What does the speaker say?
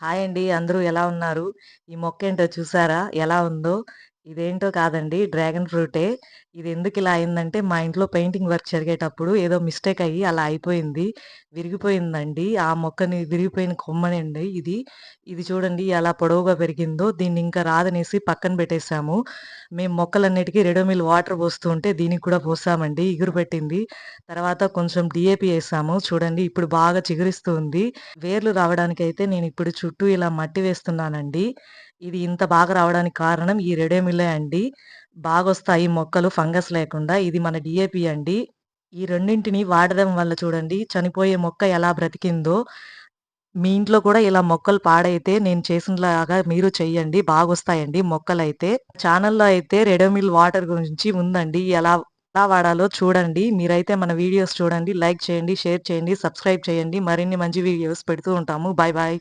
Hi అండి. అందరూ ఎలా ఉన్నారు? ఈ మొక్క ఏంటో చూసారా? ఎలా ఉందో? ఇదేంటో కాదండి డ్రాగన్ ఫ్రూటే. ఇది ఎందుకు ఇలా అయిందంటే, మా ఇంట్లో పెయింటింగ్ వర్క్ జరిగేటప్పుడు ఏదో మిస్టేక్ అయ్యి అలా అయిపోయింది. విరిగిపోయిందండి. ఆ మొక్కని విరిగిపోయిన కొమ్మనండి ఇది. ఇది చూడండి ఎలా పొడవుగా పెరిగిందో. దీన్ని ఇంకా రాదనేసి పక్కన పెట్టేసాము. మేము మొక్కలన్నిటికీ రెడోమిల్ వాటర్ పోస్తూ ఉంటే దీనికి కూడా పోసామండి. ఇగురు పెట్టింది. తర్వాత కొంచెం డీఏపీ వేసాము చూడండి ఇప్పుడు బాగా చిగురిస్తుంది వేర్లు రావడానికి అయితే నేను ఇప్పుడు చుట్టూ ఇలా మట్టి వేస్తున్నానండి. ఇది ఇంత బాగా రావడానికి కారణం ఈ రెడోమిలే అండి. బాగొస్తాయి మొక్కలు ఫంగస్ లేకుండా. ఇది మన డీఏపీ అండి. ఈ రెండింటిని వాడడం వల్ల చూడండి చనిపోయే మొక్క ఎలా బ్రతికిందో. మీ ఇంట్లో కూడా ఇలా మొక్కలు పాడైతే నేను చేసినలాగా మీరు చెయ్యండి. బాగొస్తాయండి మొక్కలైతే. ఛానల్లో అయితే రెడోమిల్ వాటర్ గురించి ఉందండి. ఎలా ఎలా వాడాలో చూడండి. మీరైతే మన వీడియోస్ చూడండి. లైక్ చేయండి, షేర్ చేయండి, సబ్స్క్రైబ్ చేయండి. మరిన్ని మంచి వీడియోస్ పెడుతూ ఉంటాము. Bye bye.